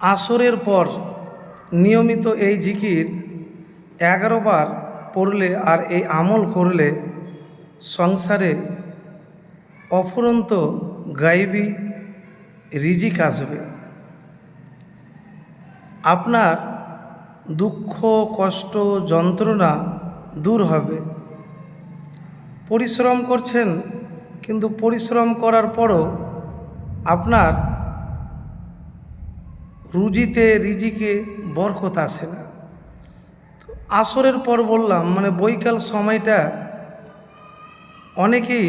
আসরের পর নিয়মিত এই জিকির এগারো বার পড়লে আর এই আমল করলে সংসারে অফুরন্ত গাইবি রিজিক আসবে। আপনার দুঃখ, কষ্ট, যন্ত্রণা দূর হবে। পরিশ্রম করছেন, কিন্তু পরিশ্রম করার পরও আপনার রুজিতে, রিজিকে বরকত আসে না। তো আসরের পর বললাম মানে বৈকাল সময়টা অনেকেই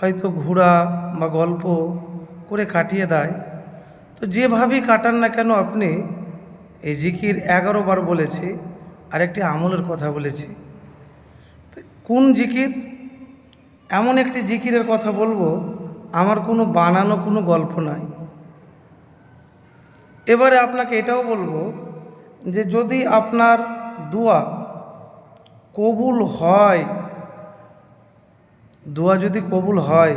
হয়তো ঘোরা বা গল্প করে কাটিয়ে দেয়। তো যেভাবেই কাটান না কেন আপনি, এই জিকির এগারো বার বলেছি আর একটি আমলের কথা বলেছি। কোন জিকির? এমন একটি জিকিরের কথা বলব, আমার কোনো বানানো কোনো গল্প নাই। এবারে আপনাকে এটাও বলব যে যদি আপনার দোয়া কবুল হয়, দোয়া যদি কবুল হয়,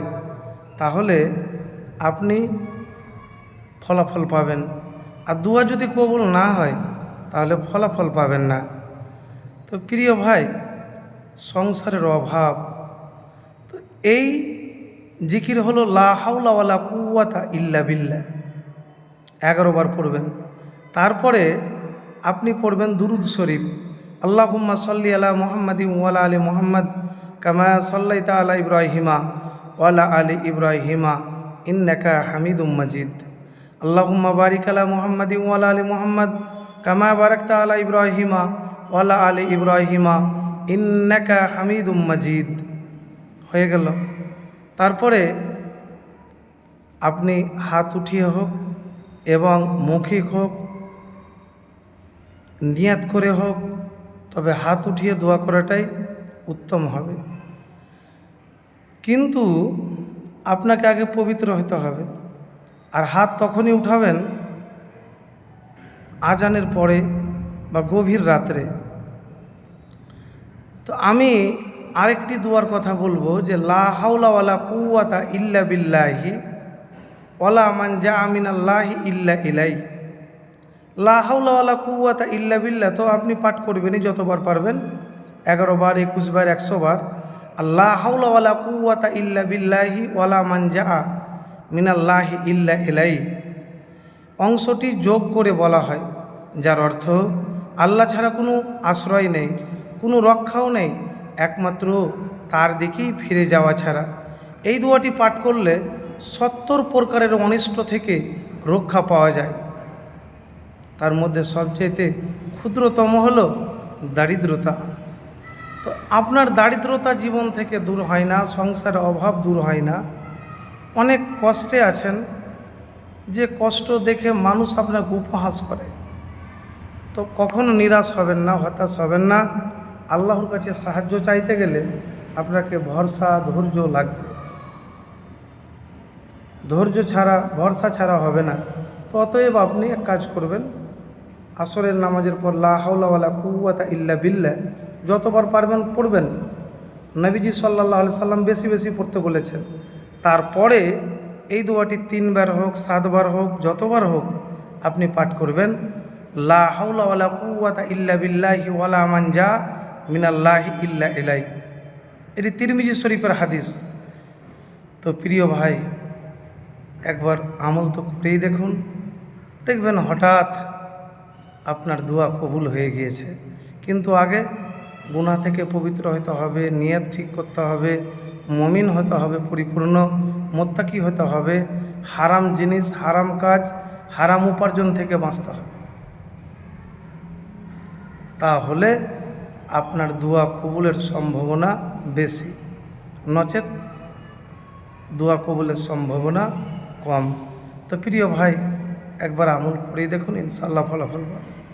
তাহলে আপনি ফলাফল পাবেন। আর দোয়া যদি কবুল না হয়, তাহলে ফলাফল পাবেন না। তো প্রিয় ভাই, সংসারের অভাব। তো এই জিকির হলো লা হাউলাওয়ালা কুয়াতা ইল্লা বিল্লা এগারো বার পড়বেন। তারপরে আপনি পড়বেন দুরুদ শরীফ। আল্লাহুম্মা সাল্লি আলা মোহাম্মদ ওয়ালা আলী মোহাম্মদ কামা সাল্লাইতা আলা ইব্রাহিমা ওয়ালা আলী ইব্রাহিমা ইন্নাকা হামিদুম মজিদ। আল্লাহুম্মা বারিক আলা মোহাম্মদ ওয়ালা আলী মোহাম্মদ কামা বারাকতা আলা ইব্রাহিমা ওয়ালা আলী ইব্রাহিমা ইন্নাকা হামিদুম মজিদ। হয়ে গেল। তারপরে আপনি হাত উঠিয়ে হোক এবং মৌখিক হোক, নিয়াত করে হোক, তবে হাত উঠিয়ে দোয়া করাটাই উত্তম হবে। কিন্তু আপনাকে আগে পবিত্র হতে হবে। আর হাত তখনই উঠাবেন আজানের পরে বা গভীর রাত্রে। তো আমি আরেকটি দুয়ার কথা বলব যে, লা হাওলাওয়ালা কুয়াতা ইল্লা বিল্লাহি। ওলা মান জা আমিন আল্লাহি ইল্লা ইলাই লা হাওলাওয়ালা কুয়াতা ইল্লা বিল্লা তো আপনি পাঠ করবেনই যতবার পারবেন। এগারো বার, একুশ বার, একশো বার। আল্লাহ হাওলাওয়ালা কুয়াতা ইল্লা বিল্লাহি ওলা মান জা মিনাল্লাহি ইল্লা ইলাই অংশটি যোগ করে বলা হয়, যার অর্থ আল্লাহ ছাড়া কোনো আশ্রয় নেই, কোনো রক্ষাও নেই, একমাত্র তার দিকেই ফিরে যাওয়া ছাড়া। এই দোয়াটি পাঠ করলে সত্তর প্রকারের অনিষ্ট থেকে রক্ষা পাওয়া যায়। তার মধ্যে সবচেয়েতে ক্ষুদ্রতম হলো দারিদ্রতা। তো আপনার দারিদ্রতা জীবন থেকে দূর হয় না সংসারের অভাব দূর হয় না। অনেক কষ্টে আছেন, যে কষ্ট দেখে মানুষ আপনাকে উপহাস করে। তো কখনো নিরাশ হবেন না, হতাশ হবেন না। আল্লাহর কাছে সাহায্য চাইতে গেলে আপনাকে ভরসা, ধৈর্য লাগবে। ধৈর্য ছাড়া, ভরসা ছাড়া হবে না। তো অতএব আপনি এক কাজ করবেন, আসরের নামাজের পর লা হাওলাওয়ালা কুয়াতা ইল্লা বিল্লা যতবার পারবেন পড়বেন। নবীজি সাল্লাহ আলি সাল্লাম বেশি বেশি পড়তে বলেছেন। তারপরে এই দোয়াটি তিনবার হোক, সাতবার হোক, যতবার হোক আপনি পাঠ করবেন। লা কুয়াতা ইল্লা বিল্লাহি ওয়ালা মানজা মিনাল্লাহি ইল্লা ইলাই এটি তিরমিজি শরীফের হাদিস। তো প্রিয় ভাই একবার আমল তো করেই দেখুন। দেখবেন হঠাৎ আপনার দোয়া কবুল হয়ে গিয়েছে। কিন্তু আগে গুণা থেকে পবিত্র হতে হবে, নিয়ত ঠিক করতে হবে, মমিন হতে হবে, পরিপূর্ণ মোত্তাকি হতে হবে, হারাম জিনিস, হারাম কাজ, হারাম উপার্জন থেকে বাঁচতে হবে। তাহলে আপনার দোয়া কবুলের সম্ভাবনা বেশি। নচেত দোয়া কবুলের সম্ভাবনা কম। তো প্রিয় ভাই একবার আমল করেই দেখুন ইনশাল্লাহ ফলাফল পাবেন।